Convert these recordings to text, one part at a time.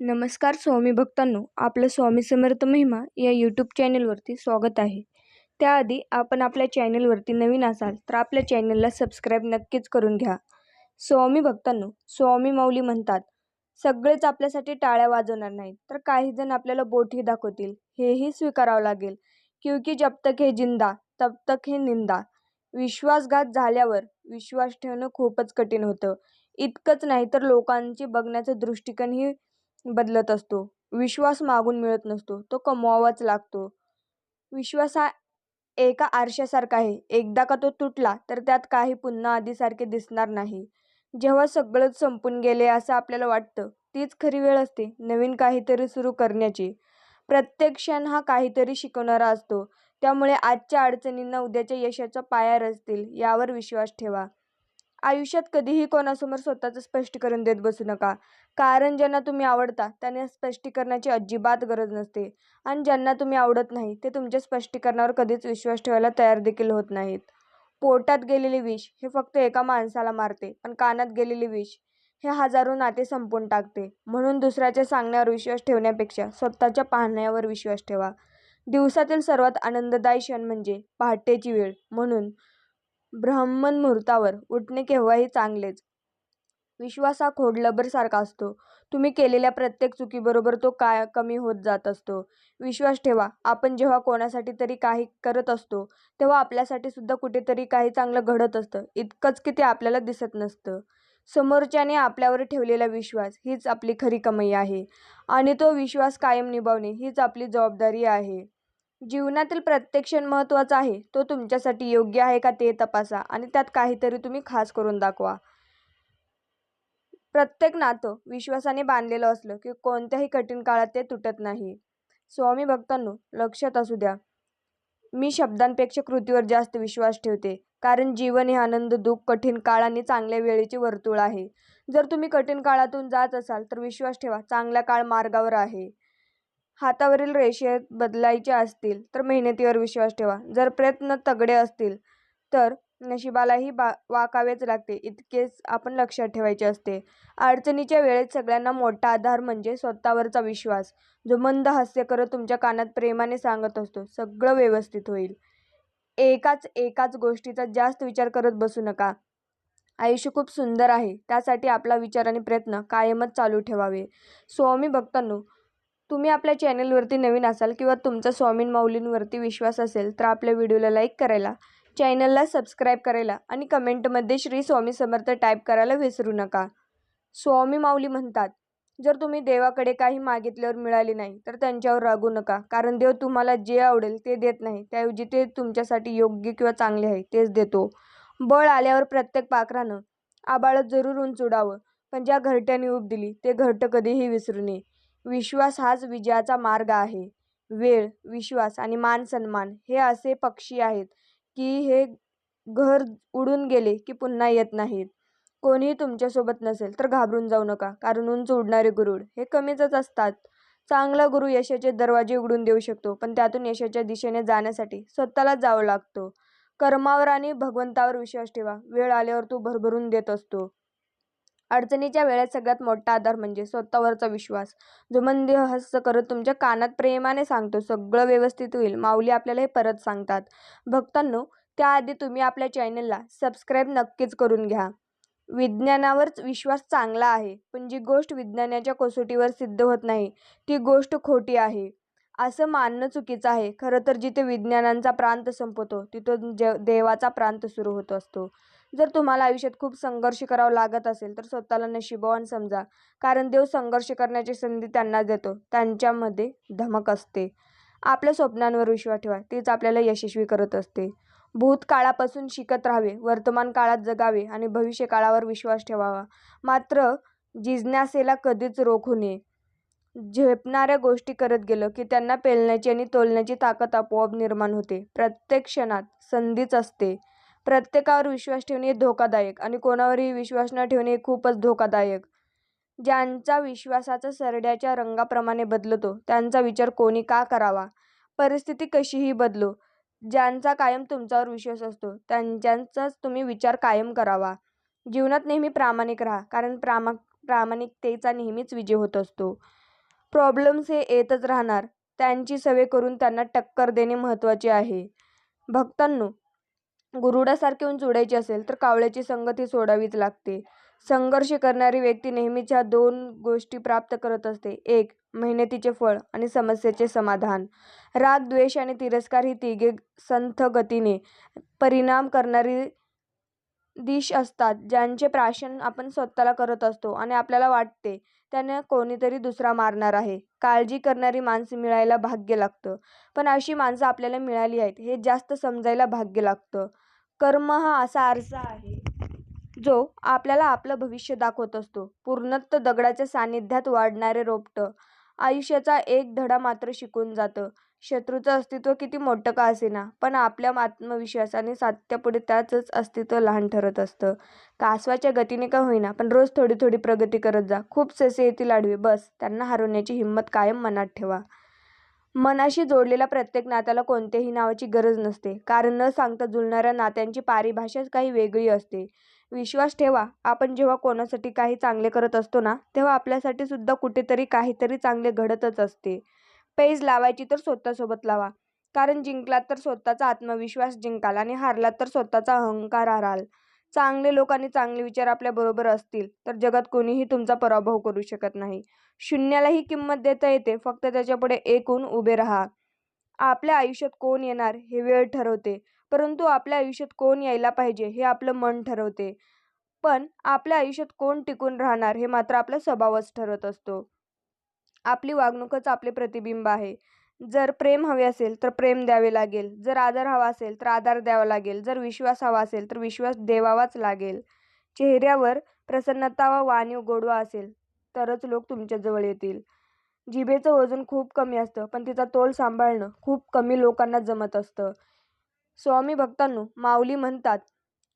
नमस्कार स्वामी भक्तांनो आपलं स्वामी समर्थ महिमा या यूट्यूब चॅनलवरती स्वागत आहे. त्याआधी आपण आपल्या चॅनलवरती नवीन असाल तर आपल्या चॅनलला सबस्क्राईब नक्कीच करून घ्या. स्वामी भक्तांनो स्वामी माऊली म्हणतात सगळेच आपल्यासाठी टाळ्या वाजवणार नाहीत तर काही जण आपल्याला बोटही दाखवतील. हेही स्वीकारावं लागेल. क्योंकि जब तक हे जिंदा तब तक हे निंदा. विश्वासघात झाल्यावर विश्वास ठेवणं खूपच कठीण होतं. इतकंच नाही तर लोकांची बघण्याचं दृष्टिकोनही बदलत असतो. विश्वास मागून मिळत नसतो. तो कमवावाच लागतो. विश्वास हा एका आरशासारखा आहे. एकदा का तो तुटला तर त्यात काही पुन्हा आधीसारखे दिसणार नाही. जेव्हा सगळंच संपून गेले असं आपल्याला वाटतं तीच खरी वेळ असते नवीन काहीतरी सुरू करण्याची. प्रत्येक क्षण हा काहीतरी शिकवणारा असतो. त्यामुळे आजच्या अडचणींना उद्याच्या यशाचा पाया रचतील यावर विश्वास ठेवा. आयुष्यात कधीही कोणासमोर स्वतःचं स्पष्टीकरण देत बसू नका. कारण ज्यांना तुम्ही आवडता त्यांना स्पष्टीकरणाची अजिबात गरज नसते. आणि ज्यांना तुम्ही आवडत नाही ते तुमच्या स्पष्टीकरणावर कधीच विश्वास ठेवायला तयार देखील होत नाहीत. पोटात गेलेले विष हे फक्त एका माणसाला मारते पण कानात गेलेले विष हे हजारो नाते संपून टाकते. म्हणून दुसऱ्याच्या सांगण्यावर विश्वास ठेवण्यापेक्षा स्वतःच्या पाहण्यावर विश्वास ठेवा. दिवसातील सर्वात आनंददायी क्षण म्हणजे पहाटेची वेळ. म्हणून ब्राह्मण मुहूर्तावर उठणे केव्हाही चांगलेच. विश्वास हा खोडलबरसारखा असतो. तुम्ही केलेल्या प्रत्येक चुकीबरोबर तो काय कमी होत जात असतो? विश्वास ठेवा आपण जेव्हा कोणासाठी तरी काही करत असतो तेव्हा आपल्यासाठी सुद्धा कुठेतरी काही चांगलं घडत असतं. इतकंच की ते आपल्याला दिसत नसतं. समोरच्याने आपल्यावर ठेवलेला विश्वास हीच आपली खरी कमाई आहे. आणि तो विश्वास कायम निभावणे हीच आपली जबाबदारी आहे. जीवनातील प्रत्येक क्षण महत्त्वाचा आहे. तो तुमच्यासाठी योग्य आहे का ते तपासा आणि त्यात काहीतरी तुम्ही खास करून दाखवा. प्रत्येक नातं विश्वासाने बांधलेलं असलं की कोणत्याही कठीण काळात ते तुटत नाही. स्वामी भक्तांनो लक्षात असू द्या. मी शब्दांपेक्षा कृतीवर जास्त विश्वास ठेवते. कारण जीवन हे आनंद दुःख कठीण काळ आणि चांगल्या वेळेचे वर्तुळ आहे. जर तुम्ही कठीण काळातून जात असाल तर विश्वास ठेवा. चांगला काळ मार्गावर आहे. हातावरील रेषे बदलायच्या असतील तर मेहनतीवर विश्वास ठेवा. जर प्रयत्न तगडे असतील तर नशिबालाही बा वाकावेच लागते इतकेच आपण लक्षात ठेवायचे असते. अडचणीच्या वेळेत सगळ्यांना मोठा आधार म्हणजे स्वतःवरचा विश्वास. जो मंद हास्य करत तुमच्या कानात प्रेमाने सांगत असतो सगळं व्यवस्थित होईल. एकाच एकाच गोष्टीचा जास्त विचार करत बसू नका. आयुष्य खूप सुंदर आहे. त्यासाठी आपला विचार आणि प्रयत्न कायमच चालू ठेवावे. स्वामी भक्तांनो तुम्ही आपल्या चॅनलवरती नवीन असाल किंवा तुमचा स्वामीन माऊलींवरती विश्वास असेल तर आपल्या व्हिडिओला लाईक करायला चॅनलला सबस्क्राईब करायला आणि कमेंटमध्ये श्री स्वामी समर्थ टाईप करायला विसरू नका. स्वामी माऊली म्हणतात जर तुम्ही देवाकडे काही मागितल्यावर मिळाले नाही तर त्यांच्यावर रागू नका कारण देव तुम्हाला जे आवडेल ते देत नाही त्याऐवजी ते तुमच्यासाठी योग्य किंवा चांगले आहे तेच देतो. बळ आल्यावर प्रत्येक पाखरानं आबाळत जरूर उंच उडावं पण ज्या घरट्याने ऊब दिली ते घरटं कधीही विसरू नये. विश्वास हाच विजयाचा मार्ग आहे. वेळ विश्वास आणि मान सन्मान हे असे पक्षी आहेत की हे घर उडून गेले की पुन्हा येत नाहीत. कोणीही तुमच्यासोबत नसेल तर घाबरून जाऊ नका कारण उंच उडणारे गुरुड हे कमीचच असतात. चांगला गुरु यशाचे दरवाजे उघडून देऊ शकतो पण त्यातून यशाच्या दिशेने जाण्यासाठी स्वतःला जावं लागतो. कर्मावर आणि भगवंतावर विश्वास ठेवा. वेळ आल्यावर तो भरभरून देत असतो. अडचणीच्या वेळेत सगळ्यात मोठा आधार म्हणजे स्वतःवरचा विश्वास. जो मंदी हस्त करत तुमच्या कानात प्रेमाने सांगतो सगळं व्यवस्थित होईल माऊली आपल्याला हे परत सांगतात. भक्तांनो त्याआधी तुम्ही आपल्या चॅनलला सबस्क्राईब नक्कीच करून घ्या. विज्ञानावरच विश्वास चांगला आहे पण जी गोष्ट विज्ञानाच्या कसोटीवर सिद्ध होत नाही ती गोष्ट खोटी आहे. असं मानणं चुकीचं आहे. खरं तर जिथे विज्ञानांचा प्रांत संपतो तिथं ज देवाचा प्रांत सुरू होत असतो. जर तुम्हाला आयुष्यात खूप संघर्ष करावा लागत असेल तर स्वतःला नशिबवान समजा. कारण देव संघर्ष करण्याची संधी त्यांना देतो. त्यांच्यामध्ये धमक असते. आपल्या स्वप्नांवर विश्वास ठेवा. तीच आपल्याला यशस्वी करत असते. भूतकाळापासून शिकत राहावे. वर्तमान काळात जगावे आणि भविष्य काळावर विश्वास ठेवावा. मात्र जिज्ञासेला कधीच रोखू नये. झेपणाऱ्या गोष्टी करत गेलं की त्यांना पेलण्याची आणि तोलण्याची ताकद आपोआप निर्माण होते. प्रत्येक क्षणात संधीच असते. प्रत्येकावर विश्वास ठेवणे हे धोकादायक आणि कोणावरही विश्वास न ठेवणे खूपच धोकादायक. ज्यांचा विश्वासाचा सरड्याच्या रंगाप्रमाणे बदलतो त्यांचा विचार कोणी का करावा? परिस्थिती कशीही बदलो. ज्यांचा कायम तुमच्यावर विश्वास असतो त्यांच्याचाच तुम्ही विचार कायम करावा. जीवनात नेहमी प्रामाणिक राहा कारण प्रामा प्रामाणिकतेचा नेहमीच विजय होत असतो. प्रॉब्लेम्स हे येतच राहणार. त्यांची सवय करून त्यांना टक्कर देणे महत्त्वाचे आहे. भक्तांनो गुरुडासारखे उंच उडायचे असेल तर कावळ्याची संगती सोडावीच लागते. संघर्ष करणारी व्यक्ती नेहमीच ह्या दोन गोष्टी प्राप्त करत असते. एक मेहनतीचे फळ आणि समस्येचे समाधान. राग द्वेष आणि तिरस्कार ही तिघे संथ गतीने परिणाम करणारी दिश असतात ज्यांचे प्राशन आपण स्वतःला करत असतो आणि आपल्याला वाटते त्याने कोणीतरी दुसरा मारणार आहे. काळजी करणारी माणसं मिळायला भाग्य लागतं. पण अशी माणसं आपल्याला मिळाली आहेत हे जास्त समजायला भाग्य लागतं. कर्म हा असा आरसा आहे जो आपल्याला आपलं भविष्य दाखवत असतो. पूर्णत्व दगडाच्या सान्निध्यात वाढणारे रोपटं. आयुष्याचा एक धडा मात्र शिकून जातं. शत्रूचं अस्तित्व किती मोठं का असेना पण आपल्या आत्मविश्वासाने सात्यपुढे त्याचंच अस्तित्व लहान ठरत असतं. कासवाच्या गतीने का होईना पण रोज थोडी थोडी प्रगती करत जा. खूप ससे येतील आडवे बस त्यांना हरवण्याची हिंमत कायम मनात ठेवा. मनाशी जोडलेल्या प्रत्येक नात्याला कोणत्याही नावाची गरज नसते. कारण न सांगता जुळणाऱ्या नात्यांची पारिभाषाच काही वेगळी असते. विश्वास ठेवा आपण जेव्हा कोणासाठी काही चांगले करत असतो ना तेव्हा आपल्यासाठी सुद्धा कुठेतरी काहीतरी चांगले घडतच असते. पैज लावायची तर स्वतःसोबत लावा. कारण जिंकलात तर स्वतःचा आत्मविश्वास जिंकाल आणि हारलात तर स्वतःचा अहंकार हाराल. चांगले लोक आणि चांगले विचार आपल्याबरोबर असतील तर जगात कोणीही तुमचा पराभव करू शकत नाही. शून्यालाही किंमत देता येते फक्त त्याच्यापुढे एकूण उभे राहा. आपल्या आयुष्यात कोण येणार हे वेळ ठरवते. परंतु आपल्या आयुष्यात कोण यायला पाहिजे हे आपलं मन ठरवते. पण आपल्या आयुष्यात कोण टिकून राहणार हे मात्र आपला स्वभावच ठरत असतो. आपली वागणूकच आपले प्रतिबिंब आहे. जर प्रेम हवे असेल तर प्रेम द्यावे लागेल. जर आदर हवा असेल तर आदर द्यावा लागेल. जर विश्वास हवा असेल तर विश्वास देवावाच लागेल. चेहऱ्यावर प्रसन्नता व वाणीव गोडवा असेल तरच लोक तुमच्याजवळ येतील. जिभेचं वजन खूप कमी असतं पण तिचा तोल सांभाळणं खूप कमी लोकांना जमत असतं. स्वामी भक्तांनो माऊली म्हणतात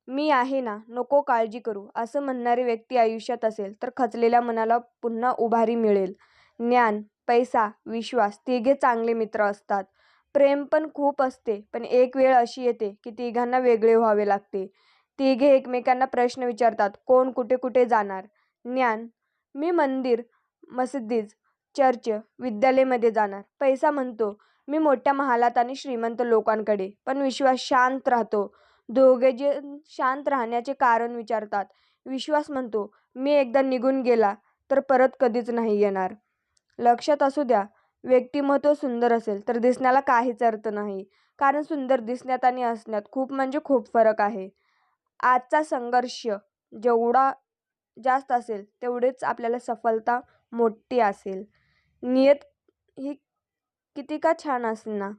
मी आहे ना नको काळजी करू. असं म्हणणारी व्यक्ती आयुष्यात असेल तर खचलेल्या मनाला पुन्हा उभारी मिळेल. ज्ञान पैसा विश्वास तिघे चांगले मित्र असतात. प्रेम पण खूप असते पण एक वेळ अशी येते की तिघांना वेगळे व्हावे लागते. तिघे एकमेकांना प्रश्न विचारतात कोण कुठे कुठे जाणार? ज्ञान मी मंदिर मस्जिद चर्च विद्यालयमध्ये जाणार. पैसा म्हणतो मी मोठ्या महालात आणि श्रीमंत लोकांकडे पण विश्वास शांत राहतो. दोघे जे शांत राहण्याचे कारण विचारतात. विश्वास म्हणतो मी एकदा निघून गेला तर परत कधीच नाही येणार. लक्षात असू द्या व्यक्तिमत्व सुंदर असेल तर दिसण्याला काहीच अर्थ नाही. कारण सुंदर दिसण्यात आणि असण्यात खूप म्हणजे खूप फरक आहे. आजचा संघर्ष जेवढा जास्त असेल तेवढेच आपल्याला सफलता मोठी असेल. नियत ही किती का छान असणार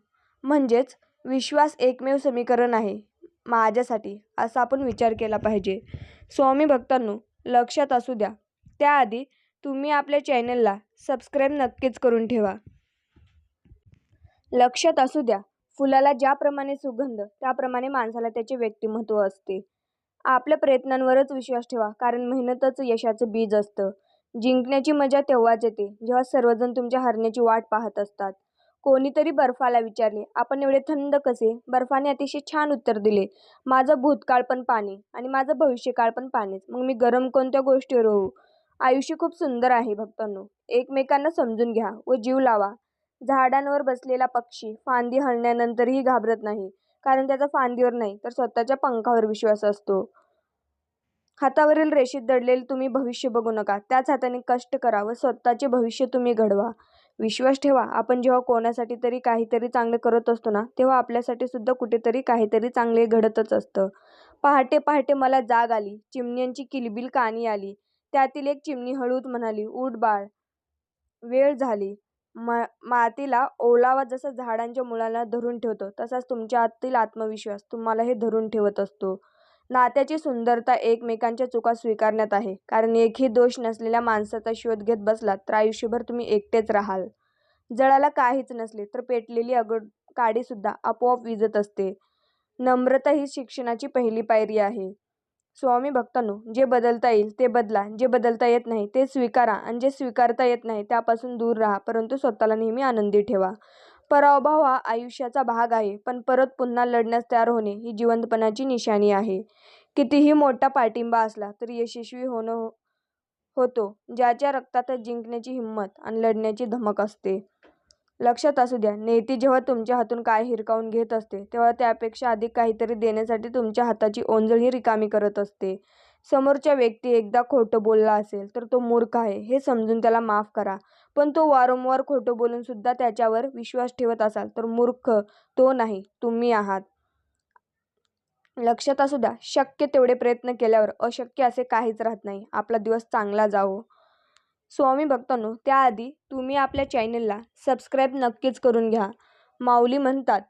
म्हणजेच विश्वास एकमेव समीकरण आहे माझ्यासाठी असा आपण विचार केला पाहिजे. स्वामी भक्तांनो लक्षात असू द्या. त्याआधी तुम्ही आपल्या चॅनलला सबस्क्राईब नक्कीच करून ठेवा. लक्षात असू द्या फुलाला ज्याप्रमाणे सुगंध त्याप्रमाणे माणसाला त्याचे व्यक्तिमत्व असते. आपल्या प्रयत्नांवरच विश्वास ठेवा कारण मेहनतच यशाचं बीज असतं. जिंकण्याची मजा तेव्हाच येते जेव्हा सर्वजण तुमच्या हरण्याची वाट पाहत असतात. कोणीतरी बर्फाला विचारले आपण एवढे थंड कसे? बर्फाने अतिशय छान उत्तर दिले. माझं भूतकाळ पण पाणी आणि माझं भविष्यकाळ पण पाणीच. मग मी गरम कोणत्या गोष्टीवर होऊ? आयुष्य खूप सुंदर आहे भक्तांनो. एकमेकांना समजून घ्या व जीव लावा. झाडांवर बसलेला पक्षी फांदी हलण्यानंतरही घाबरत नाही. कारण त्याचा फांदीवर नाही तर स्वतःच्या पंखावर विश्वास असतो. हातावरील रेषेत दडलेले तुम्ही भविष्य बघू नका. त्याच हाताने कष्ट करा व स्वतःचे भविष्य तुम्ही घडवा. विश्वास ठेवा. आपण जेव्हा कोणासाठी तरी काहीतरी चांगले करत असतो ना तेव्हा आपल्यासाठी सुद्धा कुठेतरी काहीतरी चांगले घडतच असतं. पहाटे पहाटे मला जाग आली. चिमण्यांची किलबिल कानी आली. त्यातील एक चिमणी हळूच म्हणाली उठ बाळ. वेळ झाली. मा मातीला ओलावा जसा झाडांच्या मुळाला धरून ठेवतो तसाच तुमच्या आतील आत्मविश्वास तुम्हाला हे धरून ठेवत असतो. नात्याची सुंदरता एकमेकांच्या चुका स्वीकारण्यात आहे. कारण एकही दोष नसलेल्या माणसाचा शोध घेत बसलात तर आयुष्यभर तुम्ही एकटेच राहाल. जळाला काहीच नसले तर पेटलेली अगड काडीसुद्धा आपोआप विजत असते. नम्रता ही शिक्षणाची पहिली पायरी आहे. स्वामी भक्तांनो जे बदलता येईल ते बदला. जे बदलता येत नाही ते स्वीकारा. आणि जे स्वीकारता येत नाही त्यापासून दूर राहा. परंतु स्वतःला नेहमी आनंदी ठेवा. पराभव हा आयुष्याचा भाग आहे. पण परत पुन्हा लढण्यास तयार होणे ही जिवंतपणाची निशाणी आहे. कितीही मोठा पाठिंबा असला तरी यशस्वी होणं हो-, होतो. ज्याच्या रक्तात जिंकण्याची हिंमत आणि लढण्याची धमक असते. लक्षात असू द्या नेती जेव्हा तुमच्या हातून काय हिरकावून घेत असते तेव्हा त्यापेक्षा अधिक काहीतरी देण्यासाठी तुमच्या हाताची ओंजळही रिकामी करत असते. समोरच्या व्यक्ती एकदा खोटं बोलला असेल तर तो मूर्ख आहे हे समजून त्याला माफ करा. पण तो वारंवार खोटं बोलून सुद्धा त्याच्यावर विश्वास ठेवत असाल तर मूर्ख तो नाही तुम्ही आहात. लक्षात असू द्या शक्य तेवढे प्रयत्न केल्यावर अशक्य असे काहीच राहत नाही. आपला दिवस चांगला जावो. स्वामी भक्तांनो त्याआधी तुम्ही आपल्या चॅनलला सबस्क्राईब नक्कीच करून घ्या. माऊली म्हणतात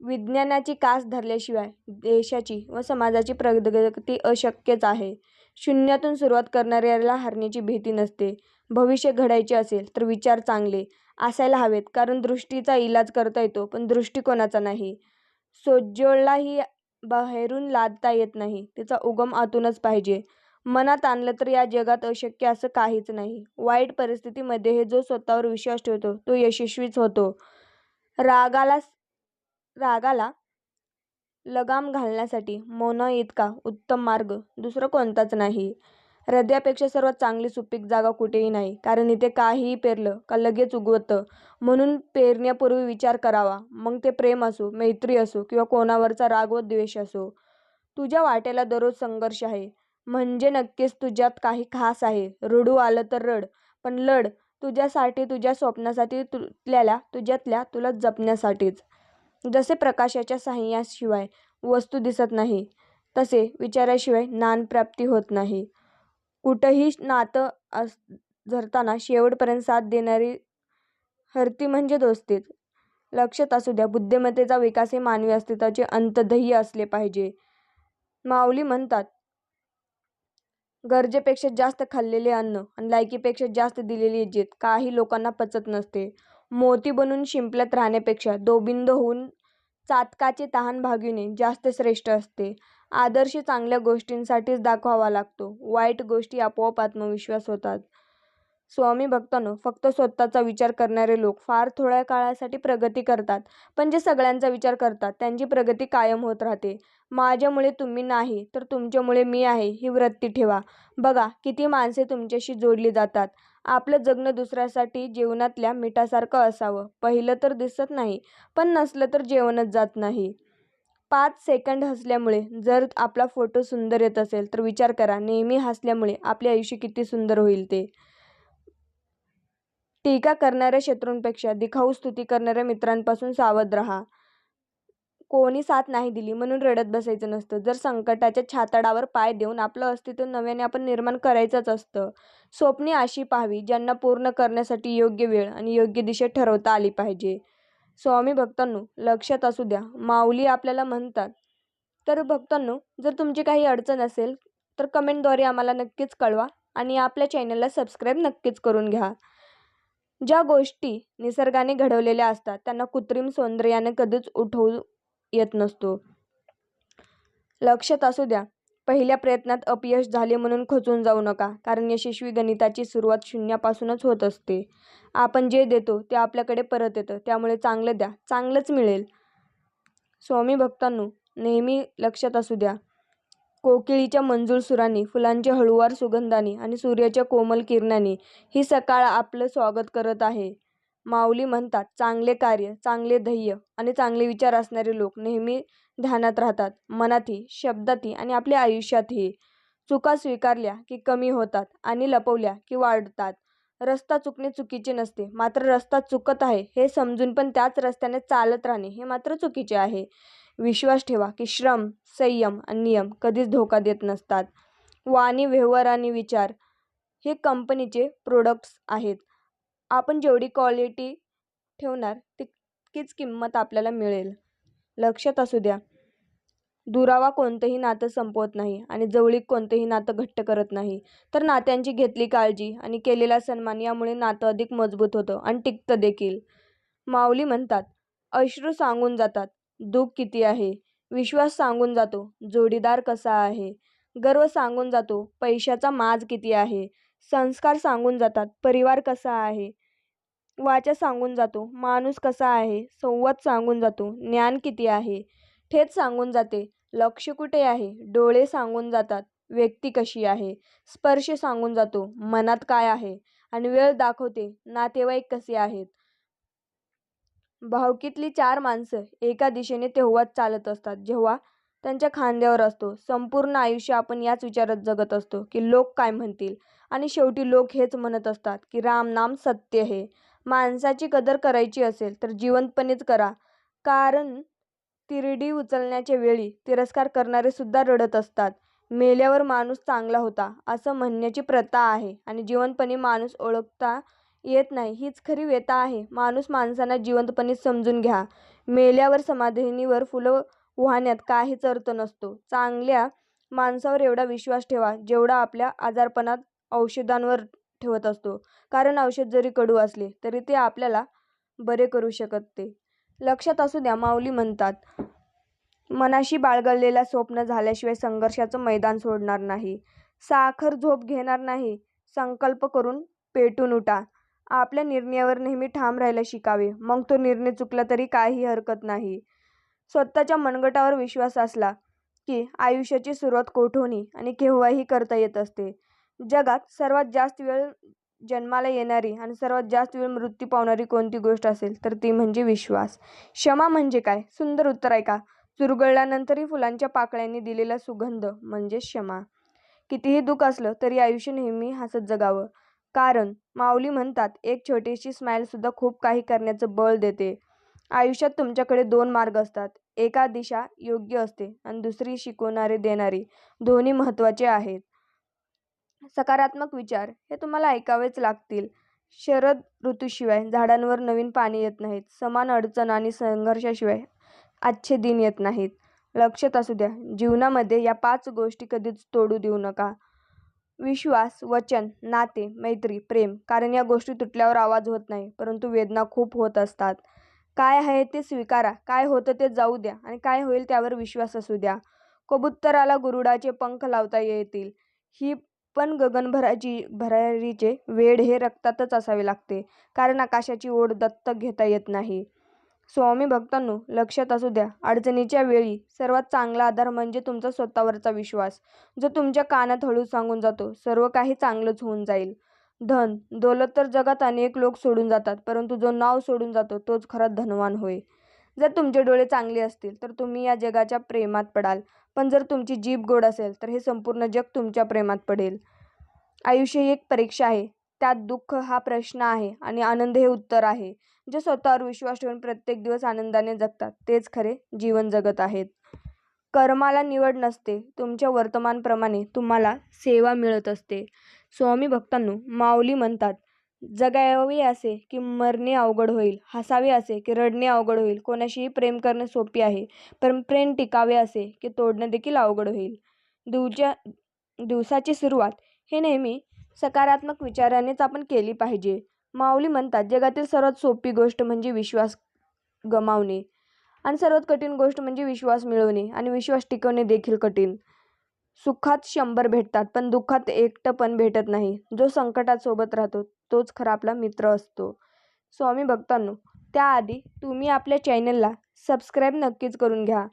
विज्ञानाची कास धरल्याशिवाय देशाची व समाजाची प्रगती अशक्यच आहे. शून्यातून सुरुवात करणाऱ्याला हरण्याची भीती नसते. भविष्य घडायचे असेल तर विचार चांगले असायला हवेत कारण दृष्टीचा इलाज करता येतो पण दृष्टिकोनाचा नाही. सोज्वळला ही बाहेरून लादता येत नाही तिचा उगम आतूनच पाहिजे. मनात आणलं तर या जगात अशक्य असं काहीच नाही. वाईट परिस्थितीमध्ये हे जो स्वतःवर विश्वास ठेवतो तो यशस्वीच होतो. रागाला लगाम घालण्यासाठी मौनाइतका उत्तम मार्ग दुसरा कोणताच नाही. हृदयापेक्षा सर्वात चांगली सुपीक जागा कुठेही नाही. कारण इथे काहीही पेरलं का लगेच उगवतं. म्हणून पेरण्यापूर्वी विचार करावा. मग ते प्रेम असो, मैत्री असो किंवा कोणावरचा राग व द्वेष असो. तुझ्या वाट्याला दररोज संघर्ष आहे म्हणजे नक्कीच तुझ्यात काही खास आहे. रडू आलं तर रड पण लढ तुझ्यासाठी तुझ्या स्वप्नांसाठी तुझ्यातल्या तुला जपण्यासाठीच. जसे प्रकाशाच्या साह्याशिवाय वस्तू दिसत नाही तसे विचाराशिवाय ज्ञानप्राप्ती होत नाही. कुठंही नातं झरताना शेवटपर्यंत साथ देणारी हरती म्हणजे दोस्तीच. लक्षात असू द्या बुद्धिमत्तेचा विकास हे मानवी अस्तित्वाचे अंतःध्येय असले पाहिजे. माऊली म्हणतात गरजेपेक्षा जास्त खाल्लेले अन्न आणि लायकीपेक्षा जास्त दिलेली इज्जत काही लोकांना पचत नसते. मोती बनून शिंपल्यात राहण्यापेक्षा दोबिंद होऊन चातकाचे तहान भागविणे जास्त श्रेष्ठ असते. आदर्श चांगल्या गोष्टींसाठीच दाखवावा लागतो. वाईट गोष्टी आपोआप आत्मविश्वास होतात. स्वामी भक्तांनो फक्त स्वतःचा विचार करणारे लोक फार थोड्या काळासाठी प्रगती करतात पण जे सगळ्यांचा विचार करतात त्यांची प्रगती कायम होत राहते. माझ्यामुळे तुम्ही नाही तर तुमच्यामुळे मी आहे ही वृत्ती ठेवा. बघा किती माणसे तुमच्याशी जोडली जातात. आपलं जगणं दुसऱ्यासाठी जेवणातल्या मिठासारखं असावं. पहिलं तर दिसत नाही पण नसलं तर जेवणच जात नाही. पाच सेकंड हसल्यामुळे जर आपला फोटो सुंदर येत असेल तर विचार करा नेहमी हसल्यामुळे आपले आयुष्य किती सुंदर होईल ते. टीका करणाऱ्या शत्रूंपेक्षा दिखाऊ स्तुती करणाऱ्या मित्रांपासून सावध राहा. कोणी साथ नाही दिली म्हणून रडत बसायचं नसतं. जर संकटाच्या छाताडावर पाय देऊन आपलं अस्तित्व नव्याने आपण निर्माण करायचंच असतं. स्वप्ने अशी पाहावी ज्यांना पूर्ण करण्यासाठी योग्य वेळ आणि योग्य दिशा ठरवता आली पाहिजे. स्वामी भक्तांनो लक्षात असू द्या माऊली आपल्याला म्हणतात तर भक्तांनो जर तुमची काही अडचण असेल तर कमेंटद्वारे आम्हाला नक्कीच कळवा आणि आपल्या चॅनलला सबस्क्राईब नक्कीच करून घ्या. ज्या गोष्टी निसर्गाने घडवलेल्या असतात त्यांना कृत्रिम सौंदर्याने कधीच उठवू येत नसतो. लक्षात असू द्या पहिल्या प्रयत्नात अपयश झाले म्हणून खचून जाऊ नका कारण यशस्वी गणिताची सुरुवात शून्यापासूनच होत असते. आपण जे देतो ते आपल्याकडे परत येतं त्यामुळे चांगलं द्या चांगलंच मिळेल. स्वामी भक्तांनो नेहमी लक्षात असू द्या कोकिळीच्या मंजूळ सुरांनी, फुलांच्या हळूवार सुगंधाने आणि सूर्याच्या कोमल किरणांनी ही सकाळ आपलं स्वागत करत आहे. माऊली म्हणतात चांगले कार्य, चांगले ध्येय आणि चांगले विचार असणारे लोक नेहमी ध्यानात राहतात. मनातही, शब्दातही आणि आपल्या आयुष्यातही. चुका स्वीकारल्या की कमी होतात आणि लपवल्या की वाढतात. रस्ता चुकणे चुकीचे नसते मात्र रस्ता चुकत आहे हे समजून पण त्याच रस्त्याने चालत राहणे हे मात्र चुकीचे आहे. विश्वास ठेवा की श्रम, संयम आणि नियम कधीच धोका देत नसतात. वाणी, व्यवहार आणि विचार हे कंपनीचे प्रोडक्ट्स आहेत. आपण जेवढी क्वालिटी ठेवणार तितकीच किंमत आपल्याला मिळेल. लक्षात असू द्या दुरावा कोणतंही नातं संपवत नाही आणि जवळीक कोणतंही नातं घट्ट करत नाही तर नात्यांची घेतली काळजी आणि केलेला सन्मान यामुळे नातं अधिक मजबूत होतं आणि टिकतं देखील. माऊली म्हणतात अश्रू सांगून जातात दुःख किती आहे. विश्वास सांगून जातो जोडीदार कसा आहे. गर्व सांगून जातो पैशाचा माज किती आहे. संस्कार सांगून जातात परिवार कसा आहे. वाचा सांगून जातो माणूस कसा आहे. संवाद सांगून जातो ज्ञान किती आहे. ठेच सांगून जाते लक्ष कुठे आहे. डोळे सांगून जातात व्यक्ती कशी आहे स्पर्श सांगून जातो मनात काय आहे आणि वेळ दाखवते नातेवाईक कसे आहेत भावकीतली चार माणसं एका दिशेने तेव्हाच चालत असतात. जेव्हा त्यांच्या खांद्यावर असतो. संपूर्ण आयुष्य आपण याच विचारात जगत असतो की लोक काय म्हणतील? आणि शेवटी लोक हेच म्हणत असतात की राम नाम सत्य हे माणसाची कदर करायची असेल तर जिवंतपणेच करा. कारण तिरडी उचलण्याच्या वेळी तिरस्कार करणारे सुद्धा रडत असतात. मेल्यावर माणूस चांगला होता असं म्हणण्याची प्रथा आहे आणि जिवंतपणी माणूस ओळखता येत नाही. हीच खरी व्यथा आहे. माणूस माणसांना जिवंतपणे समजून घ्या. मेल्यावर समाधिनीवर फुलं वाहण्यात काहीच अर्थ नसतो. चांगल्या माणसावर एवढा विश्वास ठेवा जेवढा आपल्या आजारपणात औषधांवर ठेवत असतो. कारण औषध जरी कडू असले तरी ते आपल्याला बरे करू शकते लक्षात असू द्या माऊली म्हणतात मनाशी बाळगलेलं स्वप्न झाल्याशिवाय संघर्षाचं मैदान सोडणार नाही. साखर झोप घेणार नाही. संकल्प करून पेटून उठा. आपल्या निर्णयावर नेहमी ठाम राहायला शिकावे. मग तो निर्णय चुकला तरी काही हरकत नाही. स्वतःच्या मनगटावर विश्वास असला की आयुष्याची सुरुवात कोठूनही आणि केव्हाही करता येत असते. जगात सर्वात जास्त वेळ जन्माला येणारी आणि सर्वात जास्त वेळ मृत्यू पावणारी कोणती गोष्ट असेल तर ती म्हणजे विश्वास. क्षमा म्हणजे काय? सुंदर उत्तर ऐका चुरगळल्यानंतरही फुलांच्या पाकळ्यांनी दिलेला सुगंध म्हणजे क्षमा. कितीही दुःख असलं तरी आयुष्य नेहमी हसत जगावं. कारण माऊली म्हणतात एक छोटीशी स्माईलसुद्धा खूप काही करण्याचं बळ देते. आयुष्यात तुमच्याकडे दोन मार्ग असतात. एका दिशा योग्य असते आणि दुसरी शिकवणारे देणारी दोन्ही महत्त्वाचे आहेत. सकारात्मक विचार हे तुम्हाला ऐकावेच लागतील. शरद ऋतूशिवाय झाडांवर नवीन पाणी येत नाहीत. समान अडचण आणि संघर्षाशिवाय आजचे दिन येत नाहीत. लक्षात असू द्या जीवनामध्ये या पाच गोष्टी कधीच तोडू देऊ नका. विश्वास वचन नाते मैत्री प्रेम कारण या गोष्टी तुटल्यावर आवाज होत नाही परंतु वेदना खूप होत असतात. काय आहे ते स्वीकारा काय होतं ते जाऊ द्या आणि काय होईल त्यावर विश्वास असू द्या. कबुत्तराला गुरुडाचे पंख लावता येतील. ही पण गगनभराची भरारीचे वेड हे रक्तातच असावे लागते कारण आकाशाची ओढ दत्तक घेता येत नाही. स्वामी भक्तांनो लक्षात असू द्या अडचणीच्या वेळी सर्वात चांगला आधार म्हणजे तुमचा स्वतःवरचा विश्वास. जो तुमच्या कानात हळू सांगून जातो सर्व काही चांगलंच होऊन जाईल. धन दौलत तर जगात अनेक लोक सोडून जातात परंतु जो नाव सोडून जातो तोच खरा धनवान होय. जर तुमचे डोळे चांगले असतील तर तुम्ही या जगाच्या प्रेमात पडाल. पण जर तुमची जीभ गोड असेल तर हे संपूर्ण जग तुमच्या प्रेमात पडेल. आयुष्य ही एक परीक्षा आहे. त्यात दुःख हा प्रश्न आहे आणि आनंद हे उत्तर आहे. जे स्वतःवर विश्वास ठेवून प्रत्येक दिवस आनंदाने जगतात तेच खरे जीवन जगत आहेत. कर्माला निवड नसते तुमच्या वर्तमानप्रमाणे तुम्हाला सेवा मिळत असते. स्वामी भक्तांनो माऊली म्हणतात जगावे असे की मरणे अवघड होईल हसावे असे की रडणे अवघड होईल कोणाशीही प्रेम करणे सोपे आहे पण प्रेम टिकावे असे की तोडणे देखील अवघड होईल. दिवच्या दिवसाची सुरुवात हे नेहमी सकारात्मक विचारानेच आपण केली पाहिजे. माऊली म्हणतात जगातील सर्वात सोपी गोष्ट म्हणजे विश्वास गमावणे. आणि सर्वात कठीण गोष्ट म्हणजे विश्वास मिळवणे. आणि विश्वास टिकवणे देखील कठीण. सुखात शंभर भेटतात पण दुःखात एकटं पण भेटत नाही. जो संकटात सोबत राहतो तोच खरा आपला मित्र असतो. स्वामी भक्तांनो त्याआधी तुम्ही आपल्या चॅनलला सबस्क्राईब नक्कीच करून घ्या.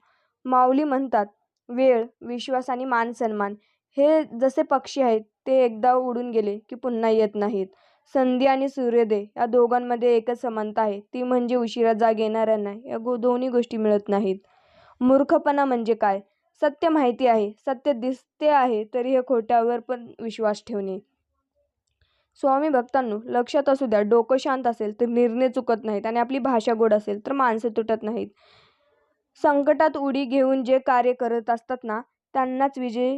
माऊली म्हणतात वेळ विश्वास आणि मान सन्मान हे जसे पक्षी आहेत ते एकदा उडून गेले की पुन्हा येत नाहीत. संधी आणि सूर्योदय या दोघांमध्ये एकच समानता आहे. ती म्हणजे उशिरा जाग येणाऱ्यांना या गो दोन्ही गोष्टी मिळत नाहीत. मूर्खपणा म्हणजे काय? सत्य माहिती आहे. सत्य दिसते आहे तरी हे खोट्यावर पण विश्वास ठेवणे. स्वामी भक्तांनो लक्षात असू द्या डोकं शांत असेल तर निर्णय चुकत नाहीत आणि आपली भाषा गोड असेल तर माणसं तुटत नाहीत. संकटात उडी घेऊन जे कार्य करत असतात ना त्यांनाच विजय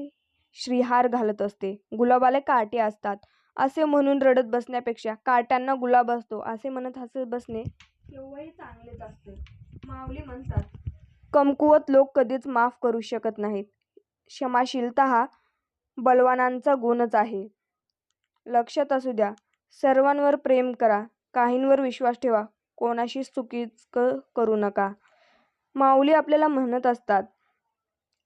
श्रीहार घालत असते. गुलाबाला काटे असतात. असे म्हणून रडत बसण्यापेक्षा काट्यांना गुलाब असतो. असे म्हणत हसत बसणे केव्हाही चांगलेच असते. माऊली म्हणतात कमकुवत लोक कधीच माफ करू शकत नाहीत. क्षमाशीलता हा बलवानांचा गुणच आहे. लक्षात असू द्या सर्वांवर प्रेम करा. काहींवर विश्वास ठेवा. कोणाशी चुकीच करू नका. माऊली आपल्याला म्हणत असतात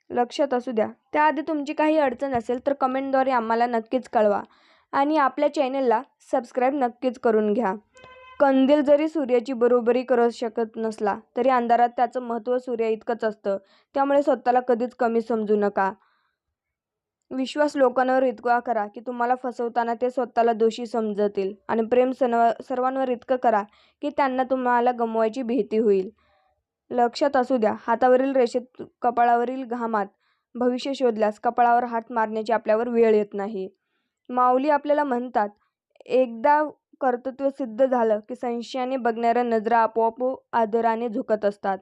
लक्षात असू द्या. त्याआधी तुमची काही अडचण असेल तर कमेंटद्वारे आम्हाला नक्कीच कळवा आणि आपल्या चॅनेलला सबस्क्राईब नक्कीच करून घ्या. कंदील जरी सूर्याची बरोबरी करत शकत नसला तरी अंधारात त्याचं महत्त्व सूर्या इतकंच असतं. त्यामुळे स्वतःला कधीच कमी समजू नका. विश्वास लोकांवर इतका करा की तुम्हाला फसवताना ते स्वतःला दोषी समजतील आणि प्रेम सनव सर्वांवर इतकं करा की त्यांना तुम्हाला गमवायची भीती होईल. लक्षात असू द्या हातावरील रेषेत कपाळावरील घामात भविष्य शोधल्यास कपाळावर हात मारण्याची आपल्यावर वेळ येत नाही. माऊली आपल्याला म्हणतात एकदा कर्तृत्व सिद्ध झालं की संशयाने बघणाऱ्या नजरा आपोआप आदराने झुकत असतात.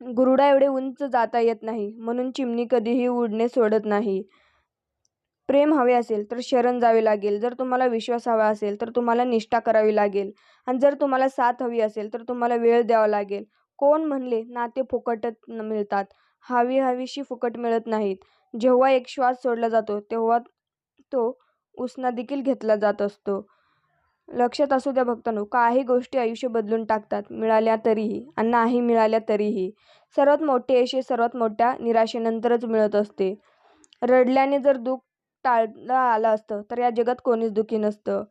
गुरुडा एवढे उंच जाता येत नाही म्हणून चिमणी कधीही उडणे सोडत नाही. प्रेम हवे असेल तर शरण जावे लागेल. जर तुम्हाला विश्वास हवा असेल तर तुम्हाला निष्ठा करावी लागेल. आणि जर तुम्हाला साथ हवी असेल तर तुम्हाला वेळ द्यावा लागेल. कोण म्हणले नाते न मिळतात. हवी हवीशी फुकट मिळत नाहीत. जेव्हा एक श्वास सोडला जातो तेव्हा तो उसना देखील घेतला जात असतो. लक्षात असू द्या भक्तांनो काही गोष्टी आयुष्य बदलून टाकतात मिळाल्या तरीही आणि नाही मिळाल्या तरीही. सर्वात मोठे यश सर्वात मोठ्या निराशेनंतरच मिळत असते. रडल्याने जर दुःख टाळलं आलं असतं. तर या जगात कोणीच दुःखी नसतं.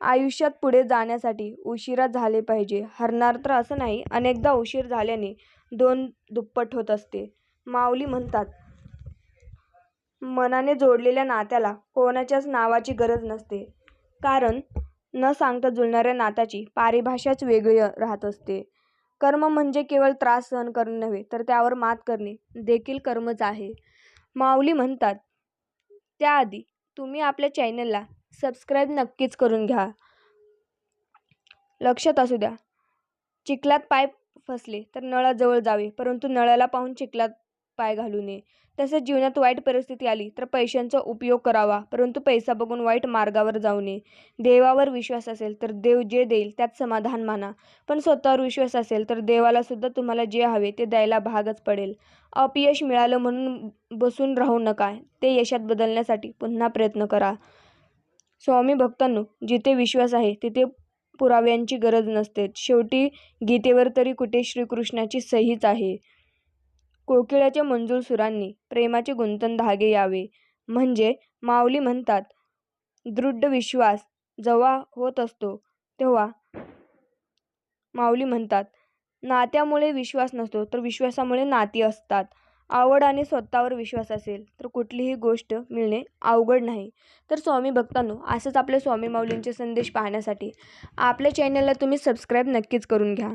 आयुष्यात पुढे जाण्यासाठी उशिरा झाले पाहिजे. हरणार तर असं नाही. अनेकदा उशीर झाल्याने दोन दुप्पट होत असते. माऊली म्हणतात मनाने जोडलेल्या नात्याला कोणाच्याच नावाची गरज नसते. कारण न सांगता जुळणाऱ्या नात्याची पारिभाषाच वेगळी राहत असते. कर्म म्हणजे केवळ त्रास सहन करणे नव्हे तर त्यावर मात करणे देखील कर्मच आहे. माऊली म्हणतात त्याआधी तुम्ही आपल्या चॅनलला सबस्क्राईब नक्कीच करून घ्या. लक्षात असू द्या चिखलात पाय फसले तर नळाजवळ जावे परंतु नळाला पाहून चिखलात पाय घालू नये. तसेच जीवनात वाईट परिस्थिती आली तर पैशांचा उपयोग करावा परंतु पैसा बघून वाईट मार्गावर जाऊ नये. देवावर विश्वास असेल तर देव जे देईल त्यात समाधान माना. पण स्वतःवर विश्वास असेल तर देवाला सुद्धा तुम्हाला जे हवे ते द्यायला भागच पडेल. अपयश मिळालं म्हणून बसून राहू नका. ते यशात बदलण्यासाठी पुन्हा प्रयत्न करा. स्वामी भक्तांनो जिथे विश्वास आहे तिथे पुराव्यांची गरज नसते. शेवटी गीतेवर तरी कुठे श्रीकृष्णाची सहीच आहे. कोकिळाच्या मंजूळ सुरांनी प्रेमाचे गुंतन धागे यावे. म्हणजे माऊली म्हणतात दृढ विश्वास जेव्हा होत असतो तेव्हा माऊली म्हणतात नात्यामुळे विश्वास नसतो तर विश्वासामुळे नाती असतात. आवड आणि स्वतःवर विश्वास असेल तर कुठलीही गोष्ट मिळणे अवघड नाही. तर स्वामी भक्तांनो असंच आपल्या स्वामी माऊलींचे संदेश पाहण्यासाठी आपल्या चॅनलला तुम्ही सबस्क्राईब नक्कीच करून घ्या.